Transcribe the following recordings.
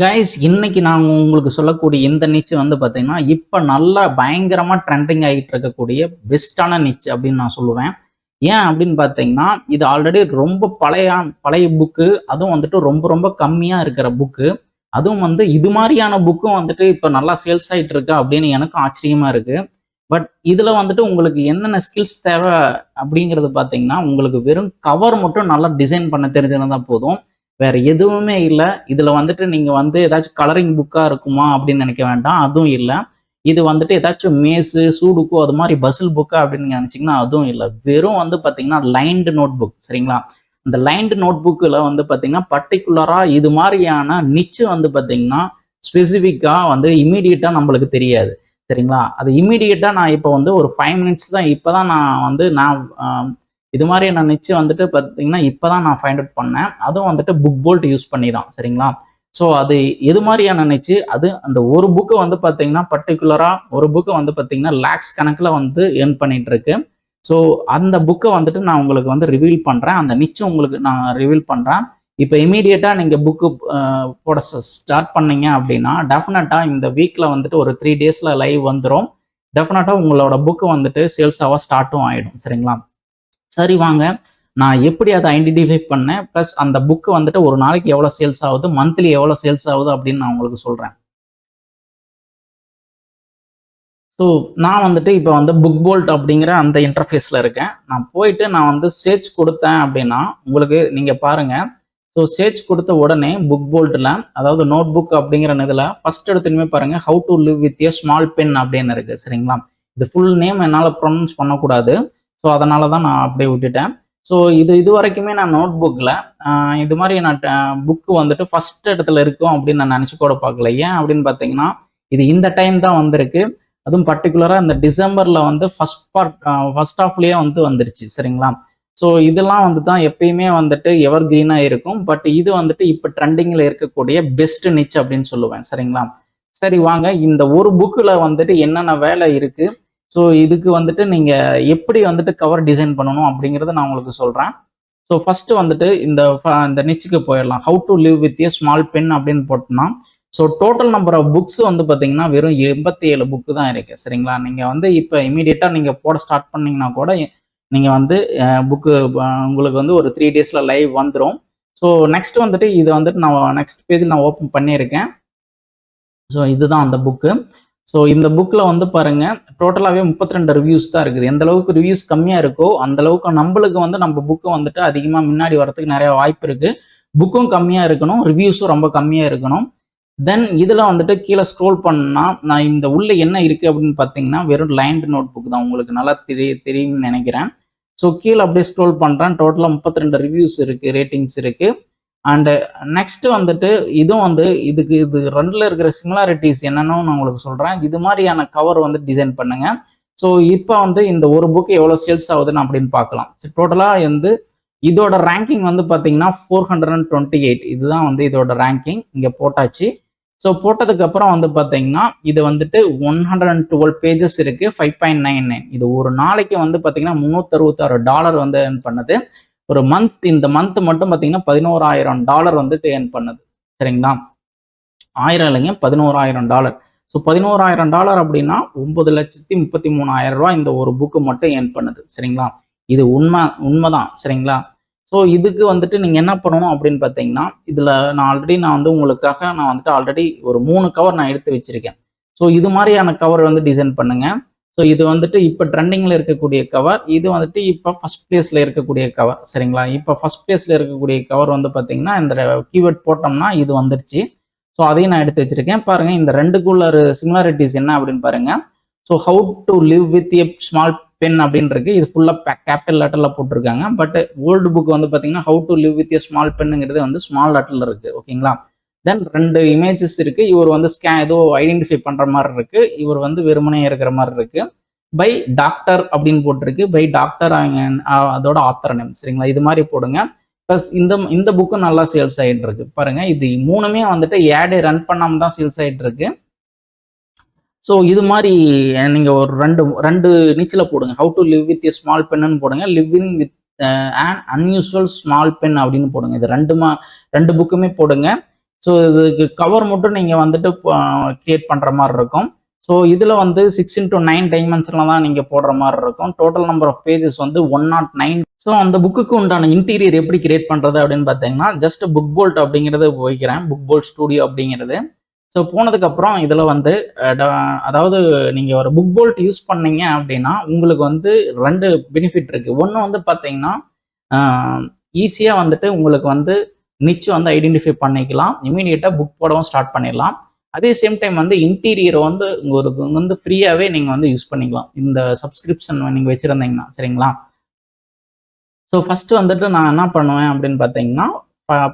Guys இன்னைக்கு நான் உங்களுக்கு சொல்லக்கூடிய இந்த நிச்சு வந்து பார்த்தீங்கன்னா இப்போ நல்லா பயங்கரமாக ட்ரெண்டிங் ஆகிட்டு இருக்கக்கூடிய பெஸ்ட்டான நிச்சு அப்படின்னு நான் சொல்லுவேன். ஏன் அப்படின்னு பார்த்தீங்கன்னா இது ஆல்ரெடி ரொம்ப பழைய பழைய புக்கு அதுவும் வந்துட்டு ரொம்ப ரொம்ப கம்மியாக இருக்கிற புக்கு அதுவும் வந்து இது மாதிரியான புக்கும் வந்துட்டு இப்போ நல்லா சேல்ஸ் ஆகிட்டு இருக்கு அப்படின்னு எனக்கும் ஆச்சரியமாக இருக்குது பட் இதில் வந்துட்டு உங்களுக்கு என்னென்ன ஸ்கில்ஸ் தேவை அப்படிங்கிறது பார்த்தீங்கன்னா உங்களுக்கு வெறும் கவர் மட்டும் நல்லா டிசைன் பண்ண தெரிஞ்சிருந்தால் போதும். வேற எதுவுமே இல்லை. இதுல வந்துட்டு நீங்க வந்து ஏதாச்சும் கலரிங் புக்கா இருக்குமா அப்படின்னு நினைக்க வேண்டாம். அதுவும் இல்லை. இது வந்துட்டு ஏதாச்சும் மேஸு சூடுக்கோ அது மாதிரி பசில் புக்கா அப்படின்னு நினைச்சிங்கன்னா அதுவும் இல்லை. வெறும் வந்து பாத்தீங்கன்னா லைன்டு நோட் புக் சரிங்களா? இந்த லைன்டு நோட் புக்கில் வந்து பார்த்தீங்கன்னா பர்டிகுலரா இது மாதிரியான நிச்சு வந்து பார்த்தீங்கன்னா ஸ்பெசிஃபிக்காக வந்து இமீடியட்டாக நம்மளுக்கு தெரியாது. சரிங்களா? அது இமீடியட்டாக நான் இப்போ வந்து ஒரு ஃபைவ் மினிட்ஸ் தான் இப்போ தான் நான் வந்து நான் இது மாதிரி நான் நிச்சயம் வந்துட்டு பார்த்தீங்கன்னா இப்போ தான் நான் ஃபைண்ட் அவுட் பண்ணேன். அதுவும் வந்துட்டு புக் போல்ட் யூஸ் பண்ணி தான் சரிங்களா? ஸோ அது எது மாதிரியான நிச்சு? அது அந்த ஒரு புக்கு வந்து பார்த்தீங்கன்னா பர்டிகுலராக ஒரு புக்கு வந்து பார்த்தீங்கன்னா லேக்ஸ் கணக்கில் வந்து ஏர்ன் பண்ணிட்டு இருக்கு ஸோ அந்த புக்கை வந்துட்டு நான் உங்களுக்கு வந்து ரிவீல் பண்ணுறேன் அந்த நிச்சு உங்களுக்கு நான் ரிவீல் பண்ணுறேன் இப்போ இமீடியட்டாக நீங்கள் புக்கு போட ஸ்டார்ட் பண்ணீங்க அப்படின்னா டெஃபினட்டாக இந்த வீக்கில் வந்துட்டு ஒரு த்ரீ டேஸில் லைவ் வந்துடும் டெஃபினட்டாக உங்களோட புக்கு வந்துட்டு சேல்ஸாக ஸ்டார்ட்டும் ஆகிடும் சரிங்களா? சரி வாங்க. நான் எப்படி அதை ஐடென்டிஃபை பண்ணேன்? ப்ளஸ் அந்த புக்கு வந்துட்டு ஒரு நாளைக்கு எவ்வளோ சேல்ஸ் ஆகுது? மந்த்லி எவ்வளோ சேல்ஸ் ஆகுது அப்படின்னு நான் உங்களுக்கு சொல்கிறேன் ஸோ நான் வந்துட்டு இப்போ வந்து புக் போல்ட் அப்படிங்கிற அந்த இன்டர்ஃபேஸில் இருக்கேன். நான் போயிட்டு நான் வந்து சேர்ச் கொடுத்தேன் அப்படின்னா உங்களுக்கு நீங்கள் பாருங்கள் ஸோ சேர்ச் கொடுத்த உடனே புக் போல்ட்டில் அதாவது நோட் புக் அப்படிங்கிற இதில் ஃபஸ்ட் எடுத்துமே பாருங்கள் how to live with a small pen அப்படின்னு இருக்குது சரிங்களா? இது ஃபுல் நேம் என்னால் ப்ரொனவுன்ஸ் பண்ணக்கூடாது. ஸோ அதனால தான் நான் அப்படியே விட்டுட்டேன். ஸோ இது இது வரைக்குமே நான் நோட் புக்கில் இது மாதிரி நான் புக்கு வந்துட்டு ஃபர்ஸ்ட் இடத்துல இருக்கும் அப்படின்னு நான் நினச்சி கூட பார்க்கல. ஏன் அப்படின்னு பார்த்தீங்கன்னா இது இந்த டைம் தான் வந்திருக்கு. அதுவும் பர்டிகுலராக இந்த டிசம்பரில் வந்து ஃபர்ஸ்ட் பார்ட் ஃபஸ்ட் ஆஃப்லேயே வந்து வந்துருச்சு சரிங்களா? ஸோ இதெல்லாம் வந்து தான் எப்பயுமே வந்துட்டு எவர் க்ரீனாக இருக்கும். பட் இது வந்துட்டு இப்போ ட்ரெண்டிங்கில் இருக்கக்கூடிய பெஸ்ட் நிச் அப்படின்னு சொல்லுவேன் சரிங்களா? சரி வாங்க. இந்த ஒரு புக்கில் வந்துட்டு என்னென்ன வேலை இருக்குது ஸோ இதுக்கு வந்துட்டு நீங்கள் எப்படி வந்துட்டு கவர் டிசைன் பண்ணணும் அப்படிங்கிறத நான் உங்களுக்கு சொல்கிறேன் ஸோ ஃபஸ்ட்டு வந்துட்டு இந்த இந்த நிச்சுக்கு போயிடலாம். How to live with a small pen அப்படின்னு போட்டோம்னா so total number of books வந்து பார்த்தீங்கன்னா வெறும் எண்பத்தி ஏழு புக்கு தான் இருக்குது சரிங்களா? நீங்கள் வந்து இப்போ இமீடியட்டாக நீங்கள் போட ஸ்டார்ட் பண்ணிங்கன்னா கூட நீங்கள் வந்து புக்கு உங்களுக்கு வந்து ஒரு த்ரீ டேஸில் லைவ் வந்துடும் ஸோ நெக்ஸ்ட் வந்துட்டு இதை வந்துட்டு நான் நெக்ஸ்ட் பேஜில் நான் ஓப்பன் பண்ணியிருக்கேன். ஸோ இதுதான் அந்த புக்கு ஸோ இந்த புக்கில் வந்து பாருங்கள் டோட்டலாகவே முப்பத்தி ரெண்டு ரிவ்யூஸ் தான் இருக்குது. எந்த அளவுக்கு ரிவ்யூஸ் கம்மியாக இருக்கோ அந்த அளவுக்கு நம்மளுக்கு வந்து நம்ம புக்கு வந்துட்டு அதிகமாக முன்னாடி வரதுக்கு நிறைய வாய்ப்பு இருக்குது புக்கும் கம்மியாக இருக்கணும் ரிவ்யூஸும் ரொம்ப கம்மியாக இருக்கணும். தென் இதில் வந்துட்டு கீழே ஸ்க்ரோல் பண்ணால் நான் இந்த உள்ளே என்ன இருக்குது அப்படின்னு பார்த்தீங்கன்னா வெறும் லைன்டு நோட் புக் தான். உங்களுக்கு நல்லா தெரிய தெரியும்னு நினைக்கிறேன். ஸோ கீழே அப்படியே ஸ்க்ரோல் பண்ணுறேன் டோட்டலாக முப்பத்தி ரெண்டு ரிவ்யூஸ் இருக்குது ரேட்டிங்ஸ் இருக்குது அண்டு நெக்ஸ்ட்டு வந்துட்டு இதுவும் வந்து இதுக்கு இது ரெண்டில் இருக்கிற சிமிலாரிட்டிஸ் என்னன்னு நான் உங்களுக்கு சொல்கிறேன் இது மாதிரியான கவர் வந்து டிசைன் பண்ணுங்கள் ஸோ இப்போ வந்து இந்த ஒரு புக்கு எவ்வளோ சேல்ஸ் ஆகுதுன்னு அப்படின்னு பார்க்கலாம். ஸோ டோட்டலாக வந்து இதோட ரேங்கிங் வந்து பார்த்தீங்கன்னா four hundred and twenty eight இதுதான் வந்து இதோட ரேங்கிங் இங்கே போட்டாச்சு. ஸோ போட்டதுக்கப்புறம் வந்து பார்த்தீங்கன்னா இது வந்துட்டு one hundred and twelve pages இருக்குது ஃபைவ் பாயிண்ட் நைன் நைன் இது ஒரு நாளைக்கு வந்து பார்த்தீங்கன்னா முந்நூற்றறுபத்தாறு டாலர் வந்து ஏர்ன் பண்ணுது. ஒரு மந்த் இந்த மந்த் மட்டும் பார்த்தீங்கன்னா பதினோராயிரம் டாலர் வந்து ஏர்ன் பண்ணுது. சரிங்களா? ஆயிரம் இல்லைங்க பதினோராயிரம் டாலர் ஸோ பதினோராயிரம் டாலர் அப்படின்னா ஒன்பது லட்சத்தி முப்பத்தி மூணாயிரம் ரூபாய் இந்த ஒரு புக்கு மட்டும் ஏர்ன் பண்ணுது. சரிங்களா? இது உண்மை உண்மைதான். சரிங்களா? ஸோ இதுக்கு வந்துட்டு நீங்கள் என்ன பண்ணணும் அப்படின்னு பார்த்தீங்கன்னா இதில் நான் ஆல்ரெடி நான் வந்து உங்களுக்காக நான் வந்துட்டு ஆல்ரெடி ஒரு மூணு கவர் நான் எடுத்து வச்சிருக்கேன். ஸோ இது மாதிரியான கவர் வந்து டிசைன் பண்ணுங்கள் ஸோ இது வந்துட்டு இப்போ ட்ரெண்டிங்கில் இருக்கக்கூடிய கவர் இது வந்துட்டு இப்போ ஃபர்ஸ்ட் பிளேஸில் இருக்கக்கூடிய கவர் சரிங்களா? இப்போ ஃபர்ஸ்ட் பிளேஸில் இருக்கக்கூடிய கவர் வந்து பார்த்தீங்கன்னா இந்த கீவேர்ட் போட்டோம்னா இது வந்துருச்சு. ஸோ அதையும் நான் எடுத்து வச்சிருக்கேன். பாருங்கள் இந்த ரெண்டுக்குள்ள சிமிலாரிட்டிஸ் என்ன அப்படின்னு பாருங்கள் so how to live with a small pen அப்படின்னு இருக்கு. இது ஃபுல்லாக கேபிட்டல் லெட்டரில் போட்டிருக்காங்க. பட் ஓல்டு புக் வந்து பார்த்தீங்கன்னா how to live with a small பென்னுங்கிறது வந்து ஸ்மால் லெட்டரில் இருக்குது ஓகேங்களா தென் ரெண்டு இமேஜஸ் இருக்கு. இவர் வந்து ஸ்கே ஏதோ ஐடென்டிஃபை பண்ற மாதிரி இருக்கு. இவர் வந்து வெறுமனே இருக்கிற மாதிரி இருக்கு. பை டாக்டர் அப்படின்னு போட்டிருக்கு. பை டாக்டர் அதோட ஆத்தர் நேம் சரிங்களா? இது மாதிரி போடுங்க. ப்ளஸ் இந்த இந்த புக்கு நல்லா சேல்ஸ் ஆகிட்டு இருக்கு. பாருங்க. இது மூணுமே வந்துட்டு ஏடை ரன் பண்ணாமல் தான் சேல்ஸ் ஆகிட்டு இருக்கு. ஸோ இது மாதிரி நீங்கள் ஒரு ரெண்டு ரெண்டு நீச்சில் போடுங்க. How to live with a small pen போடுங்க. In with and unusual small pen அப்படின்னு போடுங்க. இது ரெண்டு மா ரெண்டு புக்குமே போடுங்க. ஸோ இதுக்கு கவர் மட்டும் நீங்கள் வந்துட்டு கிரியேட் பண்ணுற மாதிரி இருக்கும். ஸோ இதில் வந்து சிக்ஸ் இன்ட்டு நைன் டைமென்ஷனில் தான் நீங்கள் போடுற மாதிரி இருக்கும். டோட்டல் நம்பர் ஆஃப் பேஜஸ் வந்து ஒன் நாட் நைன் ஸோ அந்த புக்குக்கு உண்டான இன்டீரியர் எப்படி கிரியேட் பண்ணுறது அப்படின்னு பார்த்தீங்கன்னா ஜஸ்ட் புக் போல்ட் அப்படிங்கிறது போய்க்கிறேன். புக் போல்ட் ஸ்டூடியோ அப்படிங்கிறது. ஸோ போனதுக்கப்புறம் இதில் வந்து ட- அதாவது நீங்கள் ஒரு புக் போல்ட் யூஸ் பண்ணீங்க அப்படின்னா உங்களுக்கு வந்து ரெண்டு பெனிஃபிட் இருக்குது ஒன்று வந்து பார்த்தீங்கன்னா ஈஸியாக வந்துட்டு உங்களுக்கு வந்து நிச்சயம் வந்து ஐடென்டிஃபை பண்ணிக்கலாம். இமீடியட்டாக புக் போடவும் ஸ்டார்ட் பண்ணிடலாம். அதே சேம் டைம் வந்து இன்டீரியரை வந்து ஒரு வந்து ஃப்ரீயாகவே நீங்கள் வந்து யூஸ் பண்ணிக்கலாம். இந்த சப்ஸ்கிரிப்ஷன் நீங்கள் வச்சுருந்தீங்கன்னா சரிங்களா? ஸோ ஃபஸ்ட்டு வந்துட்டு நான் என்ன பண்ணுவேன் அப்படின்னு பார்த்தீங்கன்னா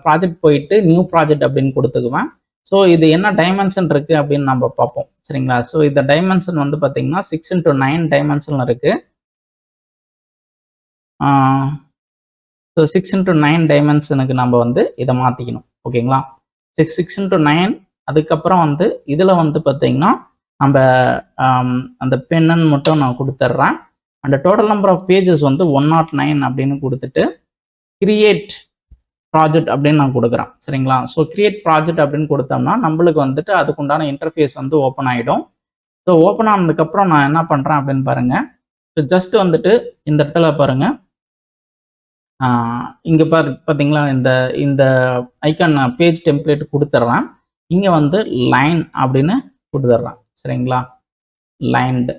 ப்ராஜெக்ட் போயிட்டு நியூ ப்ராஜெக்ட் அப்படின்னு கொடுத்துக்குவேன். ஸோ இது என்ன டைமென்ஷன் இருக்குது அப்படின்னு நம்ம பார்ப்போம் சரிங்களா? ஸோ இந்த டைமென்ஷன் வந்து பார்த்தீங்கன்னா சிக்ஸ் இன்ட்டு நைன் டைமென்ஷன் இருக்குது ஸோ சிக்ஸ் இன்ட்டு நைன் டைமென்ஷனுக்கு நம்ம வந்து இதை மாற்றிக்கணும் ஓகேங்களா? சிக்ஸ் சிக்ஸ் இன்ட்டு நைன் அதுக்கப்புறம் வந்து இதில் வந்து பார்த்தீங்கன்னா நம்ம அந்த பென்னு மட்டும் நான் கொடுத்துட்றேன் அந்த டோட்டல் நம்பர் ஆஃப் பேஜஸ் வந்து ஒன் நாட் நைன் அப்படின்னு கொடுத்துட்டு கிரியேட் ப்ராஜெக்ட் அப்படின்னு நான் கொடுக்குறேன். சரிங்களா? ஸோ கிரியேட் ப்ராஜெக்ட் அப்படின்னு கொடுத்தோம்னா நம்மளுக்கு வந்துட்டு அதுக்குண்டான இன்டர்ஃபேஸ் வந்து ஓப்பன் ஆகிடும் ஸோ ஓப்பன் ஆனதுக்கப்புறம் நான் என்ன பண்ணுறேன் அப்படின்னு பாருங்கள் ஸோ ஜஸ்ட் வந்துட்டு இந்த இடத்துல பாருங்கள் இங்கே பார் பார்த்தீங்களா இந்த இந்த ஐக்கான் பேஜ் டெம்ப்ளேட் கொடுத்துட்றேன் இங்கே வந்து லைன் அப்படின்னு கொடுத்துட்றேன் சரிங்களா? லைன்டு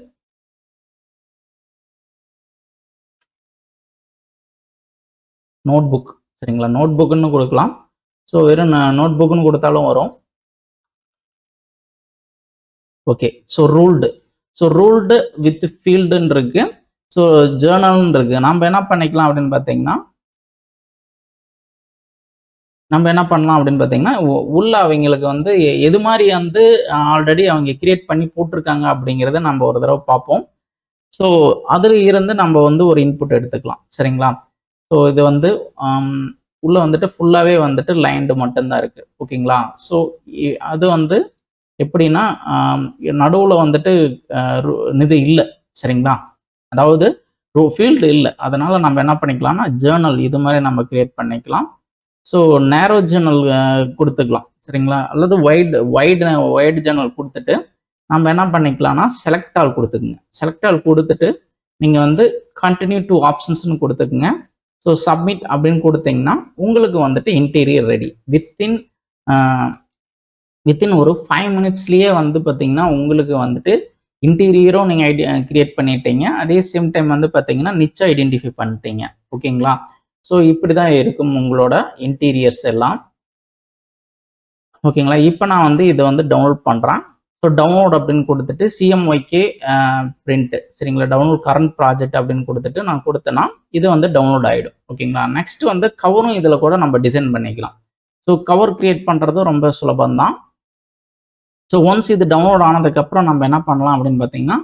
நோட் புக் சரிங்களா? நோட் புக்குன்னு கொடுக்கலாம். ஸோ வெறும் நோட் புக்குன்னு கொடுத்தாலும் வரும். Okay so ruled so ruled with ஃபீல்டுன்னு இருக்கு. ஸோ ஜேர்னல்னு இருக்கு. நம்ம என்ன பண்ணிக்கலாம் அப்படின்னு பார்த்தீங்கன்னா நம்ம என்ன பண்ணலாம் அப்படின்னு பார்த்தீங்கன்னா உள்ள அவங்களுக்கு வந்து எது மாதிரி வந்து ஆல்ரெடி அவங்க கிரியேட் பண்ணி போட்டிருக்காங்க அப்படிங்கிறத நம்ம ஒரு தடவை பார்ப்போம். ஸோ அதில் இருந்து நம்ம வந்து ஒரு இன்புட் எடுத்துக்கலாம். சரிங்களா? ஸோ இது வந்து உள்ளே வந்துட்டு ஃபுல்லாகவே வந்துட்டு லைன்டு மட்டும்தான் இருக்குது ஓகேங்களா? ஸோ அது வந்து எப்படின்னா நடுவில் வந்துட்டு அஹ், இது இல்லை. சரிங்களா? அதாவது ஃபீல்டு இல்லை. அதனால் நம்ம என்ன பண்ணிக்கலாம்னா ஜேர்னல் இது மாதிரி நம்ம கிரியேட் பண்ணிக்கலாம். ஸோ நேரோ ஜேர்னல் கொடுத்துக்கலாம். சரிங்களா? அல்லது ஒயிட் வைடு ஒயிட் ஜேர்னல் கொடுத்துட்டு நம்ம என்ன பண்ணிக்கலாம்னா செலக்ட் ஆல் கொடுத்துக்குங்க. செலக்ட் ஆல் கொடுத்துட்டு நீங்கள் வந்து கண்டினியூ டூ ஆப்ஷன்ஸ்னு கொடுத்துக்குங்க. ஸோ சப்மிட் அப்படின்னு கொடுத்தீங்கன்னா உங்களுக்கு வந்துட்டு இன்டீரியர் ரெடி வித்தின் வித்தின் ஒரு ஃபைவ் மினிட்ஸ்லேயே வந்து பார்த்தீங்கன்னா உங்களுக்கு வந்துட்டு இன்டீரியரும் நீங்கள் ஐடி கிரியேட் பண்ணிட்டீங்க. அதே சேம் டைம் வந்து பார்த்தீங்கன்னா நிச்சயம் ஐடென்டிஃபை பண்ணிட்டீங்க. ஓகேங்களா ஸோ இப்படி தான் இருக்கும் உங்களோட இன்டீரியர்ஸ் எல்லாம். ஓகேங்களா இப்போ நான் வந்து இதை வந்து டவுன்லோட் பண்ணுறேன் ஸோ டவுன்லோட் அப்படின்னு கொடுத்துட்டு சிஎம்ஒய்கே பிரிண்ட்டு சரிங்களா? டவுன்லோட் கரண்ட் ப்ராஜெக்ட் அப்படின்னு கொடுத்துட்டு நான் கொடுத்தேன்னா இது வந்து டவுன்லோட் ஆகிடும் ஓகேங்களா நெக்ஸ்ட் வந்து கவரும் இதில் கூட நம்ம டிசைன் பண்ணிக்கலாம். ஸோ கவர் கிரியேட் பண்ணுறது ரொம்ப சுலபம்தான் ஸோ ஒன்ஸ் இது டவுன்லோட் ஆனதுக்கப்புறம் நம்ம என்ன பண்ணலாம் அப்படின்னு பார்த்தீங்கன்னா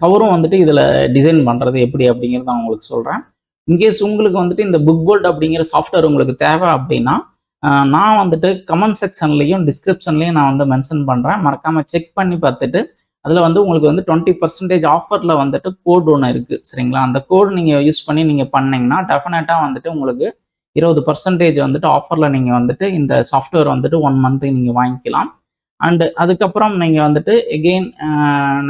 கவரும் வந்துட்டு இதில் டிசைன் பண்ணுறது எப்படி அப்படிங்கிறத நான் உங்களுக்கு சொல்கிறேன் இன்கேஸ் உங்களுக்கு வந்துட்டு இந்த புக் போல்ட் அப்படிங்கிற சாஃப்ட்வேர் உங்களுக்கு தேவை அப்படின்னா நான் வந்துட்டு கமெண்ட் செக்ஷன்லையும் டிஸ்கிரிப்ஷன்லையும் நான் வந்து மென்ஷன் பண்ணுறேன் மறக்காமல் செக் பண்ணி பார்த்துட்டு அதில் வந்து உங்களுக்கு வந்து டுவெண்ட்டி பர்சன்டேஜ் ஆஃபரில் வந்துட்டு கோட் ஒன்று இருக்குது சரிங்களா? அந்த கோடு நீங்கள் யூஸ் பண்ணி நீங்கள் பண்ணிங்கன்னா டெஃபினட்டாக வந்துட்டு உங்களுக்கு இருபது பர்சன்டேஜ் வந்துட்டு ஆஃபரில் நீங்கள் வந்துட்டு இந்த சாஃப்ட்வேர் வந்துட்டு ஒன் மந்த்து நீங்கள் வாங்கிக்கலாம். அண்டு அதுக்கப்புறம் நீங்கள் வந்துட்டு எகெயின்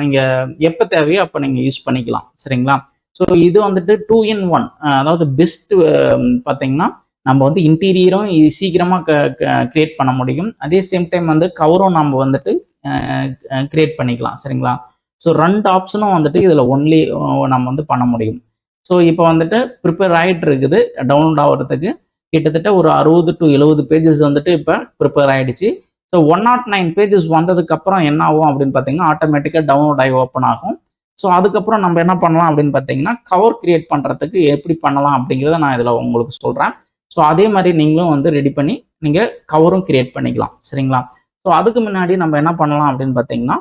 நீங்கள் எப்போ தேவையோ அப்போ நீங்கள் யூஸ் பண்ணிக்கலாம். சரிங்களா? ஸோ இது வந்துட்டு டூ இன் ஒன் அதாவது பெஸ்ட் பார்த்தீங்கன்னா நம்ம வந்து இன்டீரியரும் சீக்கிரமாக கிரியேட் பண்ண முடியும். அதே சேம் டைம் வந்து கவரும் நம்ம வந்துட்டு கிரியேட் பண்ணிக்கலாம். சரிங்களா? ஸோ ரெண்டு ஆப்ஷனும் வந்துட்டு இதில் ஒன்லி நம்ம வந்து பண்ண முடியும். ஸோ இப்போ வந்துட்டு ப்ரிப்பேர் ஆகிட்டு இருக்குது. டவுன்லோட் ஆகிறதுக்கு கிட்டத்தட்ட ஒரு அறுபது டு எழுபது பேஜஸ் வந்துட்டு இப்போ ப்ரிப்பேர் ஆகிடுச்சு so one nought oh nine pages வந்ததுக்கப்புறம் என்ன ஆகும் அப்படின்னு பார்த்தீங்கன்னா ஆட்டோமேட்டிக்காக டவுன்லோட் ஆகி ஓப்பன் ஆகும். ஸோ அதுக்கப்புறம் நம்ம என்ன பண்ணலாம் அப்படின்னு பார்த்தீங்கன்னா கவர் கிரியேட் பண்ணுறதுக்கு எப்படி பண்ணலாம் அப்படிங்கிறத நான் இதில் உங்களுக்கு சொல்கிறேன் ஸோ அதே மாதிரி நீங்களும் வந்து ரெடி பண்ணி நீங்கள் கவரும் கிரியேட் பண்ணிக்கலாம். சரிங்களா? ஸோ அதுக்கு முன்னாடி நம்ம என்ன பண்ணலாம் அப்படின்னு பார்த்தீங்கன்னா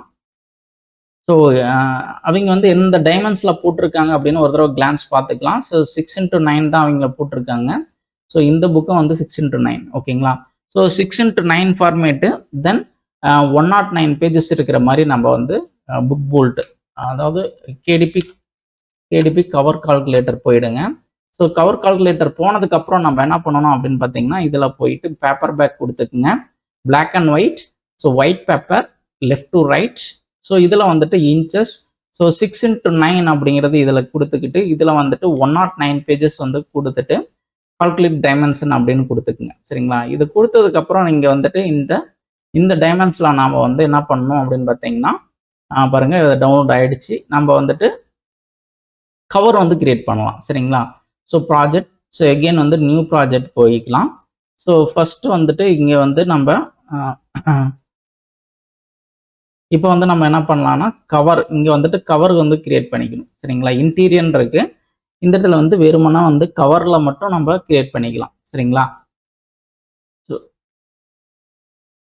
ஸோ அவங்க வந்து எந்த டைமண்ட்ஸில் போட்டிருக்காங்க அப்படின்னு ஒரு தடவை கிளான்ஸ் பார்த்துக்கலாம். ஸோ சிக்ஸ் இன்ட்டு நைன் தான் அவங்கள போட்டிருக்காங்க. ஸோ இந்த புக்கை வந்து சிக்ஸ் இன்ட்டு நைன் ஓகேங்களா? So six into nine format then one nought nine pages இருக்கிற மாதிரி நம்ம வந்து புக் போல்ட்டு அதாவது கேடிபி கேடிபி கவர் கால்குலேட்டர் போயிடுங்க. ஸோ கவர் கால்குலேட்டர் போனதுக்கப்புறம் நம்ம என்ன பண்ணணும் அப்படின்னு பார்த்தீங்கன்னா இதில் போயிட்டு paperback கொடுத்துக்குங்க. Black and white so white paper left to right so இதில் வந்துட்டு inches so six into nine அப்படிங்கிறது இதில் கொடுத்துக்கிட்டு இதில் வந்துட்டு ஒன் நாட் நைன் பேஜஸ் வந்து கொடுத்துட்டு கால்குலேட் டைமென்ஷன் அப்படின்னு கொடுத்துக்குங்க. சரிங்களா? இது கொடுத்ததுக்கப்புறம் நீங்கள் வந்துட்டு இந்த இந்த டைமென்ஷனில் நாம் வந்து என்ன பண்ணணும் அப்படின்னு பார்த்தீங்கன்னா பாருங்கள் இதை இது டவுன்லோட் ஆகிடுச்சு நம்ம வந்துட்டு கவர் வந்து கிரியேட் பண்ணலாம் சரிங்களா? ஸோ ப்ராஜெக்ட் ஸோ எகெயின் வந்து நியூ ப்ராஜெக்ட் போய்க்கலாம். ஸோ ஃபஸ்ட்டு வந்துட்டு இங்கே வந்து நம்ம இப்போ வந்து நம்ம என்ன பண்ணலாம்னா கவர் இங்கே வந்துட்டு கவர் வந்து கிரியேட் பண்ணிக்கணும் சரிங்களா? இன்டீரியர் இருக்குது இந்த இடத்துல வந்து வெறுமனா வந்து கவரில் மட்டும் நம்ம கிரியேட் பண்ணிக்கலாம் சரிங்களா? So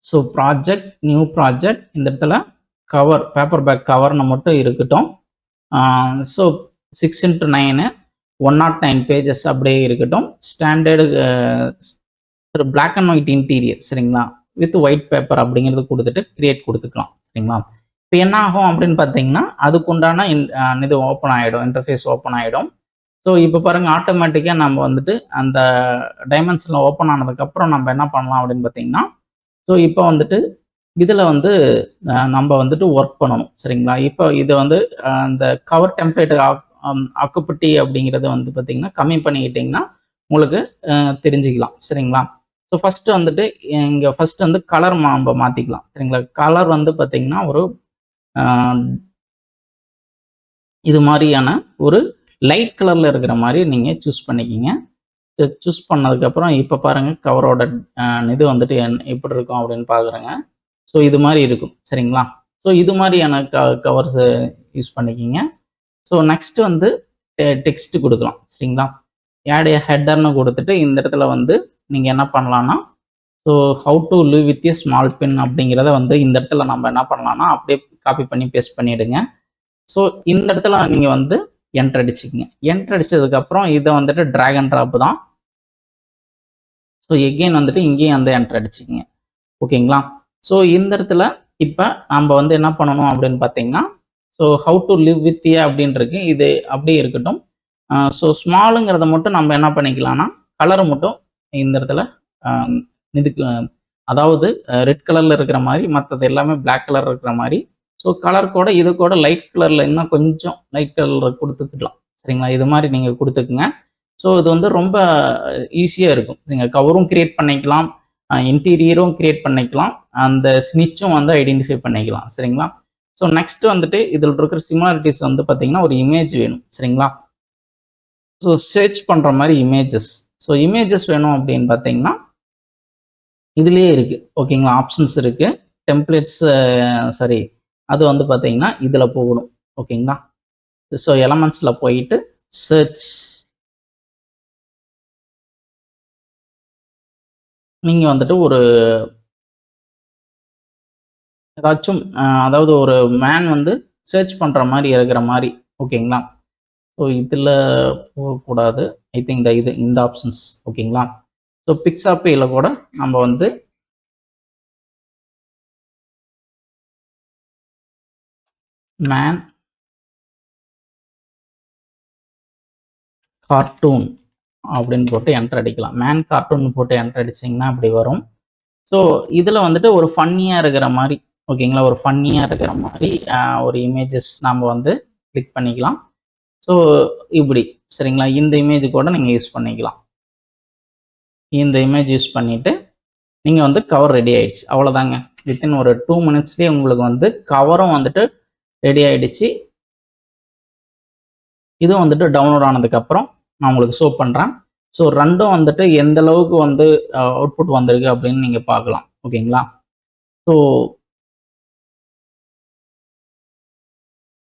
so project new project இந்த இடத்துல கவர் பேப்பர் பேக் கவர்னு மட்டும் இருக்கட்டும். So six into nine one nought nine pages அப்படியே இருக்கட்டும். Standard black and white interior சரிங்களா? வித் ஒயிட் பேப்பர் அப்படிங்கிறது கொடுத்துட்டு கிரியேட் கொடுத்துக்கலாம் சரிங்களா? இப்போ என்ன ஆகும் அப்படின்னு பார்த்தீங்கன்னா அதுக்குண்டான இன் இது ஓப்பன் ஆகிடும் இன்டர்ஃபேஸ் ஓப்பன் ஆகிடும் ஸோ இப்போ பாருங்கள் ஆட்டோமேட்டிக்காக நம்ம வந்துட்டு அந்த டைமென்ஷனில் ஓப்பன் ஆனதுக்கப்புறம் நம்ம என்ன பண்ணலாம் அப்படின்னு பார்த்தீங்கன்னா ஸோ இப்போ வந்துட்டு இதில் வந்து நம்ம வந்துட்டு ஒர்க் பண்ணணும் சரிங்களா? இப்போ இது வந்து அந்த கவர் டெம்ப்ளேட் ஆக்குப்பட்டி அப்படிங்கிறது வந்து பார்த்தீங்கன்னா கம்மி பண்ணிக்கிட்டிங்கன்னா உங்களுக்கு தெரிஞ்சுக்கலாம் சரிங்களா? ஸோ ஃபஸ்ட்டு வந்துட்டு இங்கே ஃபஸ்ட்டு வந்து கலர் நம்ம மாற்றிக்கலாம் சரிங்களா? கலர் வந்து பார்த்தீங்கன்னா ஒரு இது மாதிரியான ஒரு லைட் கலரில் இருக்கிற மாதிரி நீங்கள் சூஸ் பண்ணிக்கிங்க. சூஸ் பண்ணதுக்கப்புறம் இப்போ பாருங்கள் கவரோட இது வந்துட்டு என் எப்படி இருக்கும் அப்படின்னு பார்க்குறேங்க ஸோ இது மாதிரி இருக்கும். சரிங்களா? ஸோ இது மாதிரியான க கவர்ஸ் யூஸ் பண்ணிக்கிங்க. ஸோ நெக்ஸ்ட் வந்து டெக்ஸ்ட் கொடுக்கலாம். சரிங்களா? ஆட் ஹெட்டர்னு கொடுத்துட்டு இந்த இடத்துல வந்து நீங்கள் என்ன பண்ணலான்னா so how to live with a small pin அப்படிங்கிறத வந்து இந்த இடத்துல நம்ம என்ன பண்ணலாம்னா அப்படியே காப்பி பண்ணி பேஸ்ட் பண்ணிவிடுங்க ஸோ இந்த இடத்துல நீங்கள் வந்து என்ட்ரு அடிச்சுக்கிங்க. என்ட்ரு அடித்ததுக்கப்புறம் இதை வந்துட்டு ட்ராகன் ட்ராப் தான். ஸோ எகெயின் வந்துட்டு இங்கேயும் வந்து என்ட்ரு அடிச்சுக்கிங்க. ஓகேங்களா? ஸோ இந்த இடத்துல இப்போ நம்ம வந்து என்ன பண்ணணும் அப்படின்னு பார்த்தீங்கன்னா so how to live with a அப்படின்றது இது அப்படியே இருக்கட்டும். ஸோ ஸ்மாலுங்கிறத மட்டும் நம்ம என்ன பண்ணிக்கலாம்னா கலரை மட்டும் இந்த இடத்துல இதுக்கு அதாவது ரெட் கலரில் இருக்கிற மாதிரி மற்றது எல்லாமே பிளாக் கலர் இருக்கிற மாதிரி. ஸோ கலர் கூட இது கூட லைட் கலரில் இன்னும் கொஞ்சம் லைட் கலர் கொடுத்துக்கலாம். சரிங்களா? இது மாதிரி நீங்கள் கொடுத்துக்குங்க. ஸோ இது வந்து ரொம்ப ஈஸியாக இருக்கும். நீங்கள் கவரும் க்ரியேட் பண்ணிக்கலாம். இன்டீரியரும் கிரியேட் பண்ணிக்கலாம். அந்த ஸ்னிச்சும் வந்து ஐடென்டிஃபை பண்ணிக்கலாம். சரிங்களா? ஸோ நெக்ஸ்ட் வந்துட்டு இதில் இருக்கிற சிமிலாரிட்டிஸ் வந்து பார்த்தீங்கன்னா ஒரு இமேஜ் வேணும். சரிங்களா? ஸோ சர்ச் பண்ணுற மாதிரி இமேஜஸ் ஸோ இமேஜஸ் வேணும் அப்படின்னு பார்த்தீங்கன்னா இதுலேயே இருக்குது ஓகேங்களா ஆப்ஷன்ஸ் இருக்குது டெம்ப்ளேட்ஸ் சரி அது வந்து பார்த்தீங்கன்னா இதில் போகணும். ஓகேங்களா ஸோ எலமெண்ட்ஸில் போயிட்டு சர்ச் நீங்கள் வந்துட்டு ஒரு ஏதாச்சும் அதாவது ஒரு மேன் வந்து சர்ச் பண்ணுற மாதிரி இருக்கிற மாதிரி ஓகேங்களா? ஸோ இதில் போகக்கூடாது. ஐ திங்க் இந்த இது இந்த ஆப்ஷன்ஸ் ஓகேங்களா? ஸோ பிக்ஸாப்பேயில் கூட நம்ம வந்து மேன் கார்ட்டூன் அப்படின்னு போட்டு என்ட்ரு அடிக்கலாம். மேன் கார்ட்டூன் போட்டு என்ட்ரு அடிச்சிங்கன்னா அப்படி வரும். ஸோ இதில் வந்துட்டு ஒரு ஃபன்னியாக இருக்கிற மாதிரி ஓகேங்களா ஒரு ஃபன்னியாக இருக்கிற மாதிரி ஒரு இமேஜஸ் நம்ம வந்து கிளிக் பண்ணிக்கலாம். ஸோ இப்படி சரிங்களா? இந்த இமேஜ் கூட நீங்கள் யூஸ் பண்ணிக்கலாம். இந்த இமேஜ் யூஸ் பண்ணிவிட்டு நீங்கள் வந்து கவர் ரெடி ஆயிடுச்சு. அவ்வளோதாங்க வித்தின் ஒரு டூ மினிட்ஸ்லேயே உங்களுக்கு வந்து கவரும் வந்துட்டு ரெடி ஆயிடுச்சு. இதுவும் வந்துட்டு டவுன்லோட் ஆனதுக்கப்புறம் நான் உங்களுக்கு ஷோ பண்ணுறேன் ஸோ ரெண்டும் வந்துட்டு எந்த அளவுக்கு வந்து அவுட்புட் வந்திருக்கு அப்படின்னு நீங்கள் பார்க்கலாம். ஓகேங்களா? So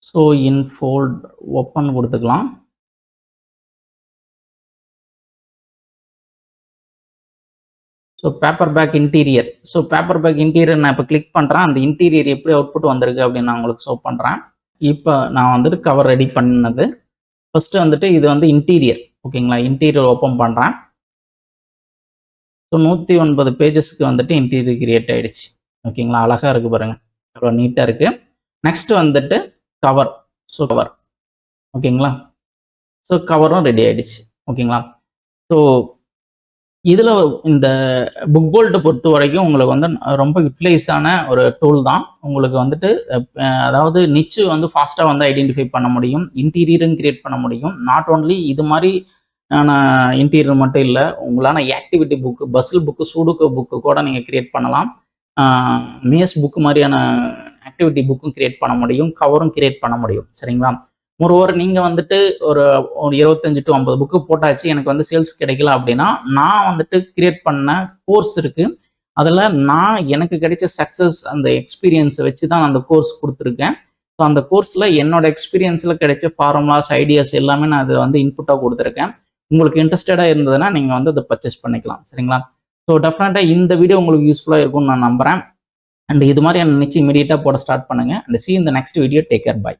so in fold open கொடுத்துக்கலாம். So paperback interior so paperback interior நான் இப்போ கிளிக் பண்ணுறேன் அந்த இன்டீரியர் எப்படி அவுட்புட் வந்திருக்கு அப்படின்னு நான் உங்களுக்கு ஷோ பண்ணுறேன் இப்போ நான் வந்துட்டு கவர் ரெடி பண்ணது ஃபஸ்ட்டு வந்துட்டு இது வந்து இன்டீரியர் ஓகேங்களா இன்டீரியர் ஓப்பன் பண்ணுறேன் ஸோ நூற்றி ஒன்பது பேஜஸ்க்கு வந்துட்டு இன்டீரியர் கிரியேட் ஆகிடுச்சு ஓகேங்களா அழகாக இருக்குது பாருங்கள் அவ்வளோ நீட்டாக இருக்குது நெக்ஸ்ட் வந்துட்டு கவர் ஸோ கவர் ஓகேங்களா ஸோ கவரும் ரெடி ஆகிடுச்சு ஓகேங்களா ஸோ இதில் இந்த புக் போல்ட்டை பொறுத்த வரைக்கும் உங்களுக்கு வந்து ரொம்ப யூட்டிலைஸான ஒரு டூல் தான். உங்களுக்கு வந்துட்டு அதாவது நிச்சு வந்து ஃபாஸ்ட்டாக வந்து ஐடென்டிஃபை பண்ண முடியும் இன்டீரியரும் கிரியேட் பண்ண முடியும். நாட் ஓன்லி இது மாதிரி இன்டீரியர் மட்டும் இல்லை உங்களான ஆக்டிவிட்டி புக்கு பஸ்ஸில் புக்கு சூடுக்கு புக்கு கூட நீங்கள் கிரியேட் பண்ணலாம். மேஸ் புக்கு மாதிரியான ஆக்டிவிட்டி புக்கும் கிரியேட் பண்ண முடியும் கவரும் கிரியேட் பண்ண முடியும். சரிங்களா? ஒரு நீங்கள் வந்துட்டு ஒரு ஒரு இருபத்தஞ்சு டு ஐம்பது புக்கு போட்டாச்சு எனக்கு வந்து சேல்ஸ் கிடைக்கல அப்படின்னா நான் வந்துட்டு கிரியேட் பண்ண கோர்ஸ் இருக்குது அதில் நான் எனக்கு கிடைச்ச சக்ஸஸ் அந்த எக்ஸ்பீரியன்ஸை வச்சு தான் அந்த கோர்ஸ் கொடுத்துருக்கேன். ஸோ அந்த கோர்ஸில் என்னோட எக்ஸ்பீரியன்ஸில் கிடைச்ச ஃபார்முலாஸ் ஐடியாஸ் எல்லாமே நான் அதை வந்து இன்புட்டாக கொடுத்துருக்கேன். உங்களுக்கு இன்ட்ரெஸ்டடாக இருந்ததுன்னா நீங்கள் வந்து அதை பர்ச்சேஸ் பண்ணிக்கலாம். சரிங்களா? ஸோ டெஃபினட்டாக இந்த வீடியோ உங்களுக்கு யூஸ்ஃபுல்லாக இருக்கும்னு நான் நம்புகிறேன் அண்ட் இது மாதிரி நிச்சயம் இமீடியட்டாக போட ஸ்டார்ட் பண்ணுங்கள் அண்ட் சி இந்த next video take care bye